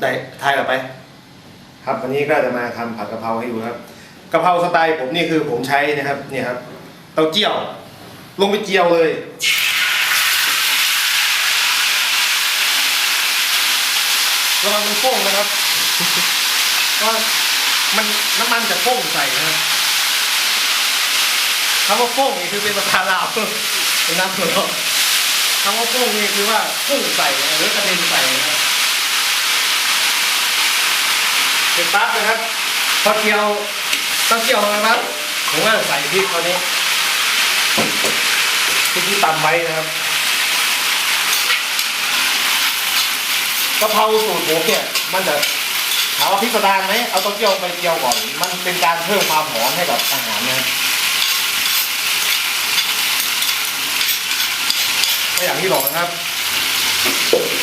ได้ทายกลับไปครับวันนี้ก็จะมาทำผัดกะเพราให้ดูครับกะเพราสไตล์ผมนี่คือผมใช้นะครับเนี่ยครับเต้าเจี้ยว ลงไปเจียวเลยระวังมันโป้งนะครับเพรามันน้ำมันจะโป้งใส่นะครับคำว่าโป้งนี่คือเป็นภาษาลาวเป็นน้ำหัวเราะคำว่าโป้งนี่คือว่าพุ่งใส่หรือกระเด็นใส่นะครับ เป็นปั๊บนะครับพอเจียวต้องเจียวนะครับผมก็ใส่พริกตัวนี้พริกที่ตำไว้นะครับกะเพราสูตรผมเนี่ยมันจะถามว่าพิสดารไหมเอาต้าเจี้ยวไปเจียวก่อน มันเป็นการเพิ่มความหอมให้กับอาหารนะครับก็อย่างที่บอกนะครับ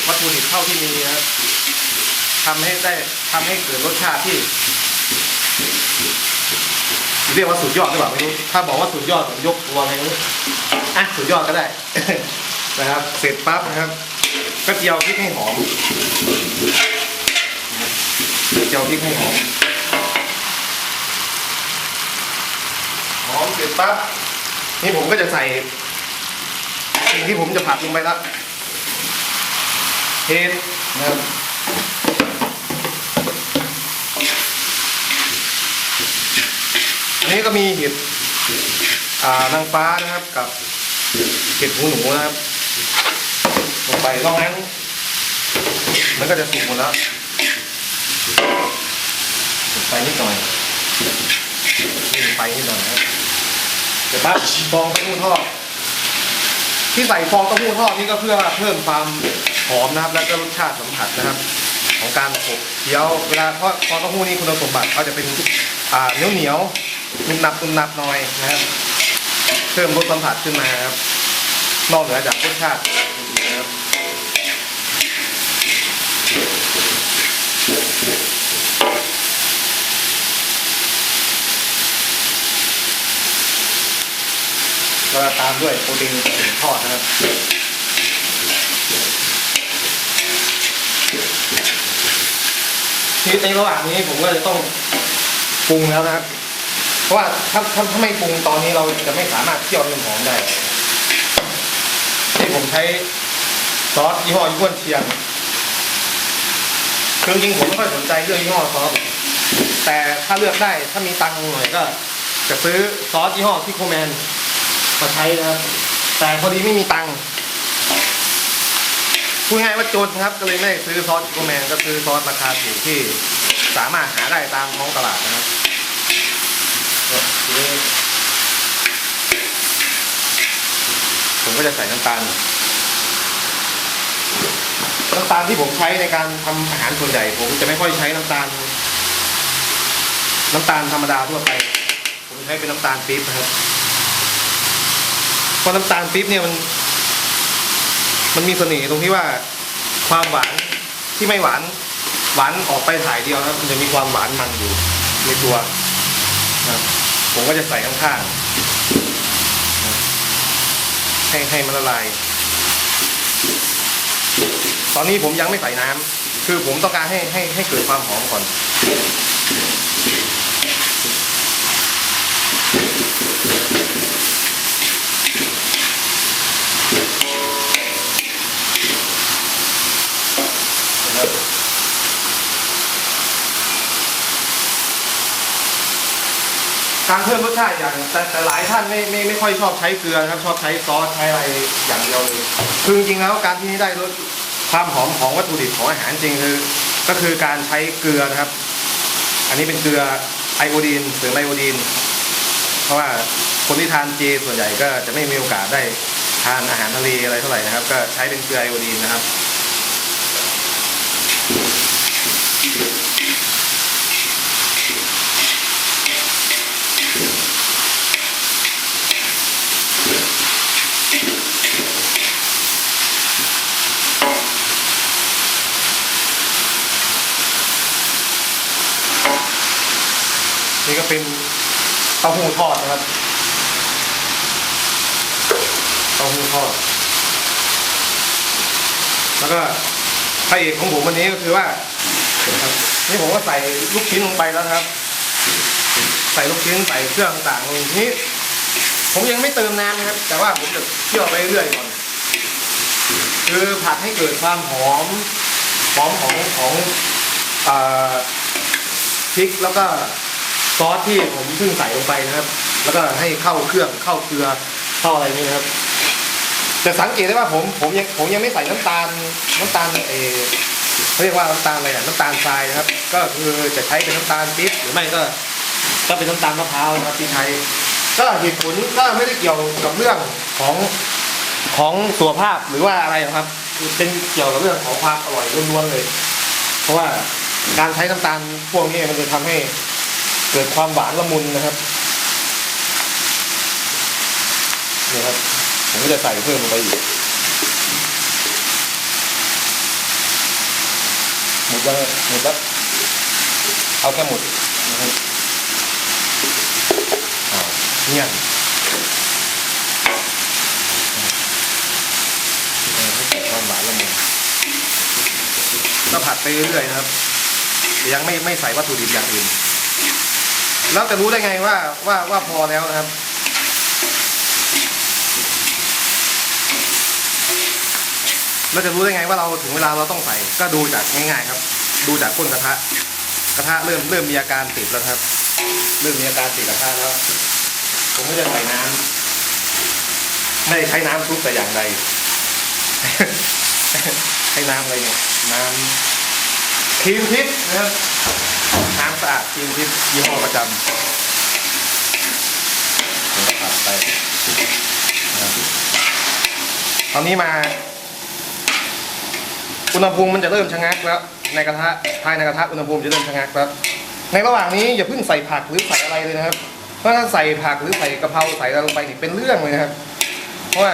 วัตถุดิบเท่าที่มีนะครับ ทำให้ได้ทำให้เกิดรสชาติที่ เรียกว่าสุดยอดหรือเปล่าไม่รู้ถ้าบอกว่าสุดยอดผมยกตัวไงไม่รู้อะสุดยอดก็ได้นะครับ เสร็จปั๊บนะครับก็เจียวพริกให้หอมเจียวพริกให้หอมหอมเสร็จปั๊บนี่ผมก็จะใส่สิ่งที่ผมจะผัดลงไปแล้วเห็ดนะครับ นี้ก็มีเห็ดนางฟ้านะครับกับเห็ดหูหนูนะครับลงไปนอกนั้นมันก็จะสุกหมดแล้วไปนิดหน่อยไปนิดหน่อยนะครับเดี๋ยวปั๊บฟองเต้าหู้ทอดที่ใส่ฟองเต้าหู้ทอดนี่ก็เพื่อเพิ่มความหอมนะครับ แล้วก็รสชาติสัมผัสนะครับ ของการขบเคี้ยวเวลาเพราะฟองเต้าหู้นี่คุณสมบัติเขาจะเป็นเหนียวเหนียว นุ่มนับนุ่มนับหน่อยนะครับ เพิ่มรสสัมผัสขึ้นมาครับ นอกเหนือจากรสชาตินะครับก็ตามด้วยโปรตีนถึงทอดนะครับทีในระหว่างนี้ผมก็จะต้องปรุงแล้วนะครับ เพราะว่าถ้าถ้าถ้าไม่ปรุงตอนนี้เราจะไม่สามารถเคี่ยวให้มันหอมได้ที่ผมใช้ซอสยี่ห้อยี่ห้อเชียง คือจริงผมไม่ค่อยสนใจเรื่องยี่ห้อซอส แต่ถ้าเลือกได้ถ้ามีตังค์หน่อยก็ จะซื้อซอสยี่ห้อที่โคแมนมาใช้นะครับ แต่พอดีไม่มีตังค์พูดง่ายว่าจนครับก็เลยไม่ได้ซื้อซอสโคแมนก็ซื้อซอสราคาถูกที่สามารถหาได้ตามท้องตลาดนะครับ ผมก็จะใส่น้ำตาลน้ำตาลที่ผมใช้ในการทำอาหารส่วนใหญ่ ผมจะไม่ค่อยใช้น้ำตาล น้ำตาลธรรมดาทั่วไป ผมใช้เป็นน้ำตาลปี๊บนะครับเพราะน้ำตาลปี๊บเนี่ยมัน มันมีเสน่ห์ตรงที่ว่าความหวานที่ไม่หวานหวานออกไปถ่ายเดียวนะครับมันจะมีความหวานมันอยู่ในตัว ผมก็จะใส่ข้างๆให้ให้มันละลาย ตอนนี้ผมยังไม่ใส่น้ำคือผมต้องการให้ให้ให้เกิดความหอมก่อน นะครับ การเพิ่มรสชาติอย่างแต่แต่หลายท่านไม่ไม่ไม่ค่อยชอบใช้เกลือนะครับชอบใช้ซอสใช้อะไรอย่างเดียวเลยคือจริงๆแล้วการที่ได้รสความหอมของวัตถุดิบของอาหารจริงคือก็คือการใช้เกลือนะครับ อันนี้เป็นเกลือไอโอดีนเสริมไอโอดีน เพราะว่าคนที่ทานเจส่วนใหญ่ก็จะไม่มีโอกาสได้ทานอาหารทะเลอะไรเท่าไหร่นะครับ ก็ใช้เป็นเกลือไอโอดีนนะครับ เป็นเต้าหู้ทอดนะครับเต้าหู้ทอด แล้วก็พระเอกของผมวันนี้ก็คือว่านี่ผมก็ใส่ลูกชิ้นลงไปแล้วครับ ใส่ลูกชิ้นใส่เครื่องต่างๆลงนี้ ผมยังไม่เติมน้ำนะครับ แต่ว่าผมจะเคี่ยวไปเรื่อยๆก่อน คือผัดให้เกิดความหอมหอมของของอพริกแล้วก็ ซอสที่ผมเพิ่งใส่ลงไปนะครับ แล้วก็ให้เข้าเครื่องเข้าเกลือเข้าอะไรนี่นะครับจะสังเกตได้ว่าผมผมยังผมยังไม่ใส่น้ำตาลน้ำตาลเอเขาเรียกว่าน้ำตาลอะไรอะน้ำตาลทรายนะครับ ก็คือจะใช้เป็นน้ำตาลปี๊บหรือไม่ก็ ก็เป็นน้ำตาลมะพร้าวนะครับที่ใช้ก็เหตุผลก็ไม่ได้เกี่ยวกับเรื่องของของสุขภาพหรือว่าอะไรครับคือเป็นเกี่ยวกับเรื่องของความอร่อยล้วนๆเลย เพราะว่าการใช้น้ำตาลพวกนี้มันจะทำให้ เกิดความหวานละมุนนะครับนี่ครับผมก็จะใส่เพิ่มลงไปอีกหมดแล้วหมดแล้วเอาแค่หมดนะครับเนี่ยความหวานละมุนก็ผัดไปเรื่อยๆนะครับแต่ยังไม่ไม่ใส่วัตถุดิบอย่างอื่น แล้วจะรู้ได้ไงว่าว่าว่าพอแล้วนะครับ เราจะรู้ได้ไงว่าเราถึงเวลาเราต้องใส่ ก็ดูจากง่ายๆครับ ดูจากก้นกระทะ กระทะเริ่มเริ่มมีอาการติดแล้วครับ เริ่มมีอาการติดกระทะแล้ว ผมก็จะใส่น้ำไม่ได้ใช้น้ำซุปแต่อย่างใดใช้น้ำอะไรเนี่ย น้ำครีมทิพย์นะครับ น้ำสะอาดครีมทิพย์ยี่ห้อประจำผมก็ตัดไปตอนนี้มา อุณหภูมิมันจะเริ่มชะงักแล้ว ในกระทะภายในกระทะอุณหภูมิจะเริ่มชะงักแล้ว ในระหว่างนี้อย่าเพิ่งใส่ผักหรือใส่อะไรเลยนะครับ เพราะถ้าใส่ผักหรือใส่กะเพราใส่อะไรลงไปนี่เป็นเรื่องเลยนะครับ เพราะว่า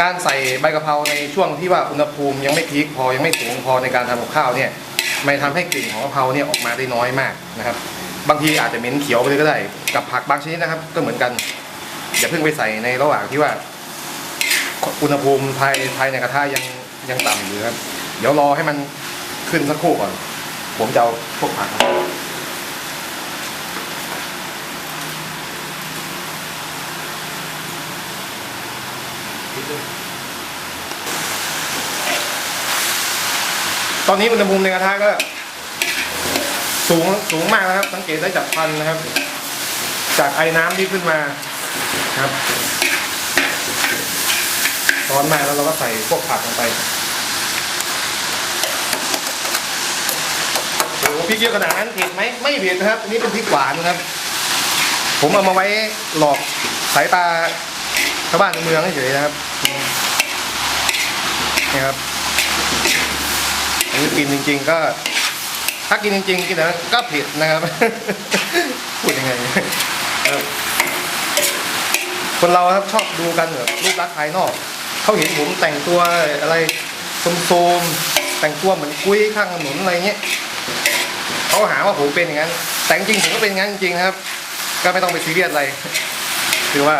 การใส่ใบกะเพราในช่วงที่ว่าอุณหภูมิยังไม่พีคพอยังไม่สูงพอในการทำกับข้าวเนี่ย มันทำให้กลิ่นของกะเพราเนี่ยออกมาได้น้อยมากนะครับ บางทีอาจจะเหม็นเขียวไปเลยก็ได้ กับผักบางชนิดนะครับ ก็เหมือนกัน อย่าเพิ่งไปใส่ในระหว่างที่ว่า อุณหภูมิภายภายในกระทะยังยังต่ำอยู่ครับ เดี๋ยวรอให้มันขึ้นสักครู่ก่อน ผมจะเอาพวกผัก ตอนนี้อุณหภูมิในกระทะก็ สูงสูงมากนะครับ สังเกตได้จากควันนะครับ จากไอ้น้ำที่ขึ้นมาครับร้อนมากแล้วเราก็ใส่พวกผักลงไปโอ้โหพริกเยอะขนาดนั้นเผ็ดไหมไม่เผ็ดนะครับ อันนี้เป็นพริกหวานนะครับ ผมเอามาไว้หลอกสายตาชาวบ้านในเมืองเฉยๆนะครับนี่ครับ อันนี้กินจริง ๆ ก็ ถ้ากินจริงๆกินแล้วก็ผ็ดนะครับ พูดยังไงคนเราครับชอบดูกันแบบรูปลักษณ์ภายนอกเขาเห็นผมแต่งตัวอะไรโซมๆแต่งตัวเหมือนกุ้ยข้างถนนอะไรเงี้ยเขาหาว่าผมเป็นอย่างนั้น แต่จริงผมก็เป็นอย่างนั้นจริงครับ ก็ไม่ต้องไปซีเรียสอะไรคือว่า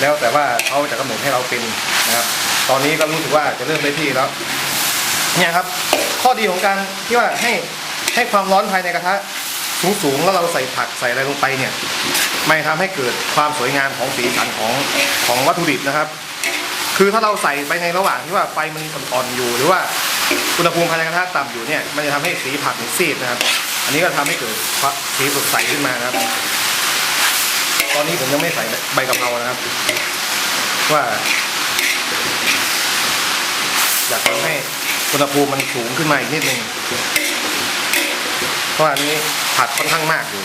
แล้วแต่ว่าเขาจะกำหนดให้เราเป็นนะครับ ตอนนี้ก็รู้สึกว่าจะเริ่มได้ที่แล้ว เนี่ยครับ ข้อดีของการที่ว่าให้ให้ความร้อนภายในกระทะสูงสูงๆแล้วเราใส่ผักใส่อะไรลงไปเนี่ยไม่ทำให้เกิดความสวยงามของสีสันของของวัตถุดิบนะครับ คือถ้าเราใส่ไปในระหว่างที่ว่าไฟมันอ่อนๆอยู่หรือว่าอุณหภูมิภายในกระทะต่ำอยู่เนี่ยมันจะทำให้สีผักมันซีดนะครับ อันนี้ก็ทำให้เกิดสีสดใสขึ้นมานะครับ ตอนนี้ผมยังไม่ใส่ใบกะเพรานะครับ ว่าอยากทำให้ อุณหภูมิมันสูงขึ้นมาอีกนิดนึงเพราะว่าอันนี้ผัดค่อนข้างมากอยู่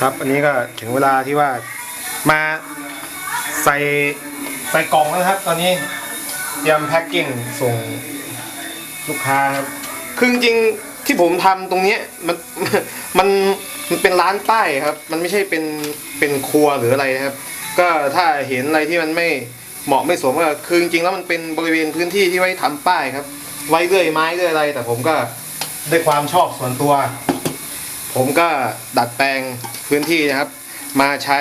ครับอันนี้ก็ถึงเวลาที่ว่ามาใส่ใส่กล่องแล้วครับ ตอนนี้ เตรียมแพ็กกิ้งส่งลูกค้าครับ คือจริงๆที่ผมทำตรงเนี้ยมันมันมันเป็นร้านป้ายครับ มันไม่ใช่เป็นเป็นครัวหรืออะไรนะครับ ก็ถ้าเห็นอะไรที่มันไม่เหมาะไม่สมก็คือจริงๆแล้วมันเป็นบริเวณพื้นที่ที่ไว้ทำป้ายครับ ไว้เรื่อยไม้เรื่อยอะไร แต่ผมก็ด้วยความชอบส่วนตัว ผมก็ดัดแปลงพื้นที่นะครับ มาใช้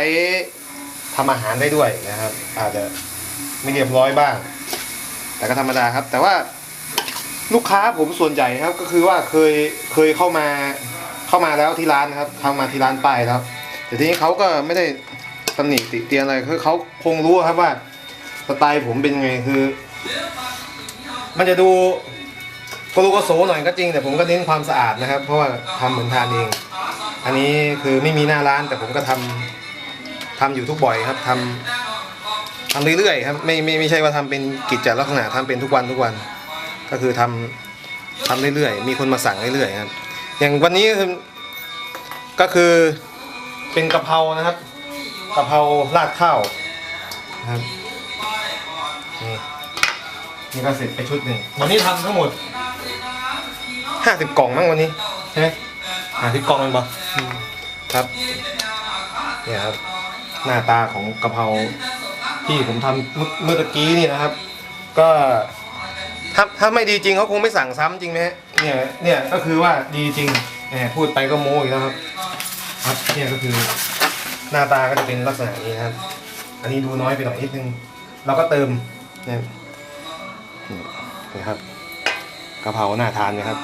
ทำอาหารได้ด้วยนะครับ อาจจะไม่เรียบร้อยบ้าง แต่ก็ธรรมดาครับ แต่ว่าลูกค้าผมส่วนใหญ่ครับ ก็คือว่าเคยเคยเข้ามาเข้ามาแล้วที่ร้านครับ เข้ามาที่ร้านป้ายแล้ว แต่ทีนี้เขาก็ไม่ได้ตำหนิติเตียนอะไรคือเขาคงรู้ครับว่าสไตล์ผมเป็นไงคือ มันจะดูโกโลโกโซหน่อยก็จริง แต่ผมก็เน้นความสะอาดนะครับ เพราะว่าทำเหมือนทานเอง อันนี้คือไม่มีหน้าร้านแต่ผมก็ทำทำอยู่ทุกบ่อยครับทำ ทำเรื่อยๆครับไม่ไม่ไม่ใช่ว่าทำเป็นกิจจลักษณะทำเป็นทุกวันทุกวัน ก็คือทำทำเรื่อยๆ มีคนมาสั่งเรื่อยๆครับ อย่างวันนี้คือก็คือเป็นกะเพรานะครับกะเพราราดข้าวนะครับนี่นี่ก็เสร็จไปชุดหนึ่งวันนี้ทำทั้งหมดห้าสิบกล่องมั้งวันนี้ใช่ไหมห้าสิบกล่องเองปะครับเนี่ยครับหน้าตาของกะเพรา ที่ผมทำเมื่อเมื่อตะกี้นี่นะครับ ก็ถ้าถ้าไม่ดีจริงเขาคงไม่สั่งซ้ำจริงไหมเนี่ยเนี่ยก็คือว่าดีจริงแหมพูดไปก็โม้อีกแล้วครับ ครับเนี่ยก็คือหน้าตาก็จะเป็นลักษณะนี้ครับ อันนี้ดูน้อยไปหน่อยนิดนึง เราก็เติมเนี่ยนี่นะครับกะเพราหน้าทานนะครับ